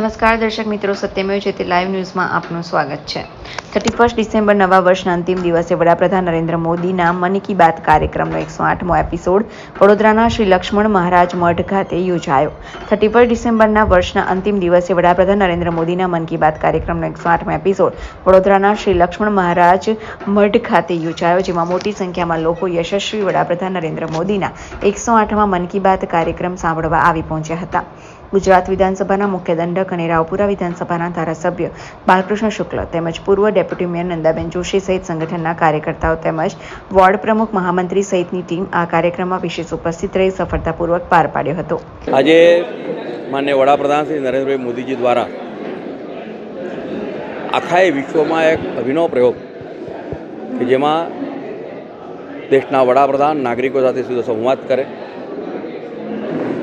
નમસ્કાર દર્શક મિત્રો, સત્યમેવ તે લાઈવ ન્યૂઝમાં આપનું સ્વાગત છે. થર્ટી ફર્સ્ટ ડિસેમ્બર નવા વર્ષના અંતિમ દિવસે વડાપ્રધાન નરેન્દ્ર મોદીના મન કી બાત કાર્યક્રમનો એકસો આઠમો એપિસોડ વડોદરાના શ્રી લક્ષ્મણ મહારાજ મઠ ખાતે યોજાયો. થર્ટી ફર્સ્ટ ડિસેમ્બરના વર્ષના અંતિમ દિવસે વડાપ્રધાન નરેન્દ્ર મોદીના મન કી બાત કાર્યક્રમનો એકસો આઠમો એપિસોડ વડોદરાના શ્રી લક્ષ્મણ મહારાજ મઠ ખાતે યોજાયો, જેમાં મોટી સંખ્યામાં લોકો યશસ્વી વડાપ્રધાન નરેન્દ્ર મોદીના એકસો આઠમાં મન કી બાત કાર્યક્રમ સાંભળવા આવી પહોંચ્યા હતા. ગુજરાત વિધાનસભાના મુખ્ય દંડક અને રાવપુરા વિધાનસભાના ધારાસભ્ય બાલકૃષ્ણ શુક્લ તેમજ પૂર્વ ડેપ્યુટી મેયર નંદાબેન જોશી સહિત સંગઠનના કાર્યકર્તાઓ તેમજ વોર્ડ પ્રમુખ મહામંત્રી સહિતની ટીમ આ કાર્યક્રમમાં વિશેષ ઉપસ્થિત રહી સફળતાપૂર્વક પાર પાડ્યો હતો. આજે માન્ય વડાપ્રધાન શ્રી નરેન્દ્રભાઈ મોદીજી દ્વારા આખા એ વિશ્વમાં એક અભિનવ પ્રયોગ જેમાં દેશના વડાપ્રધાન નાગરિકો સાથે સીધો સંવાદ કરે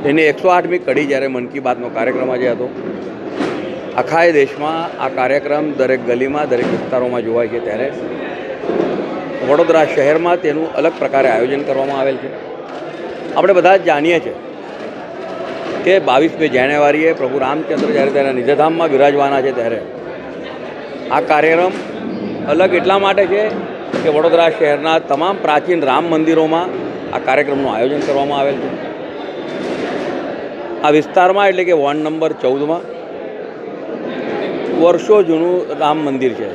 એની એકસો આઠમી કડી જ્યારે મન કી બાતનો કાર્યક્રમ આજે હતો. આખા એ દેશમાં આ કાર્યક્રમ દરેક ગલીમાં, દરેક વિસ્તારોમાં જોવાય છે ત્યારે. વડોદરા શહેરમાં તેનું અલગ પ્રકારે આયોજન કરવામાં આવેલ છે. આપણે બધા જ જાણીએ છીએ કે બાવીસમી જાન્યુઆરીએ પ્રભુ રામચંદ્ર જ્યારે તેના નિજધામમાં બિરાજવાના છે ત્યારે. આ કાર્યક્રમ અલગ એટલા માટે છે કે વડોદરા શહેરના તમામ પ્રાચીન રામ મંદિરોમાં આ કાર્યક્રમનું આયોજન કરવામાં આવેલ છે. આ વિસ્તારમાં એટલે કે વોર્ડ નંબર ચૌદમાં વર્ષો જૂનું રામ મંદિર છે.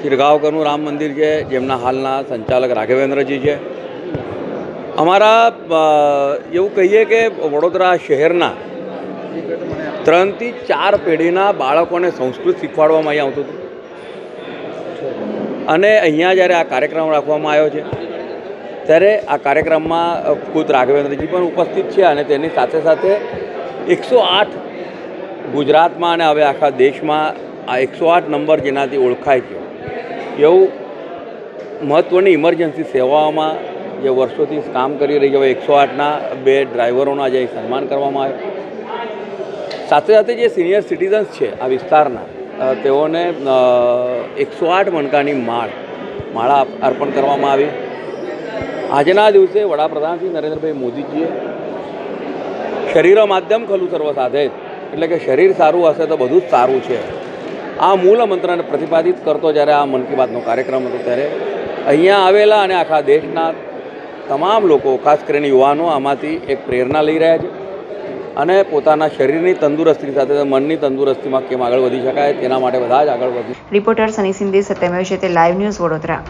શિરગાંવકરનું રામ મંદિર છે, જેમના હાલના સંચાલક રાઘવેન્દ્રજી છે. અમારા એવું કહીએ કે વડોદરા શહેરના ત્રણથી ચાર પેઢીના બાળકોને સંસ્કૃત શીખવાડવામાં અહીંયા આવતું હતું. અને અહીંયા જ્યારે આ કાર્યક્રમ રાખવામાં આવ્યો છે ત્યારે આ કાર્યક્રમમાં ખુદ રાઘવેન્દ્રજી પણ ઉપસ્થિત છે અને તેની સાથે સાથે એકસો આઠ ગુજરાતમાં અને હવે આખા દેશમાં આ એકસો આઠ નંબર જેનાથી ઓળખાય છે. એવું મહત્ત્વની ઇમરજન્સી સેવાઓમાં જે વર્ષોથી કામ કરી રહી છે, હવે એકસો આઠના બે ડ્રાઈવરોનું આજે સન્માન કરવામાં આવ્યું. સાથે સાથે જે સિનિયર સિટીઝન્સ છે, આ વિસ્તારના તેઓને એકસો આઠ મણકાની માળ, માળા અર્પણ કરવામાં આવી. આજના દિવસે વડાપ્રધાન શ્રી નરેન્દ્રભાઈ મોદીજીએ શરીર માધ્યમ ખલું સર્વ સાધે એટલે કે શરીર સારું હશે તો બધું જ સારું છે. આ મૂળ મંત્રને પ્રતિપાદિત કરતો જ્યારે આ મન કી બાતનો કાર્યક્રમ હતો ત્યારે અહીંયા આવેલા અને આખા દેશના તમામ લોકો, ખાસ કરીને યુવાનો, આમાંથી એક પ્રેરણા લઈ રહ્યા છે અને પોતાના શરીરની તંદુરસ્તી સાથે મનની તંદુરસ્તીમાં કેમ આગળ વધી શકાય તેના માટે બધા જ આગળ વધી રિપોર્ટર સની સિંધે સત્યમેવ તે લાઈવ ન્યૂઝ વડોદરા.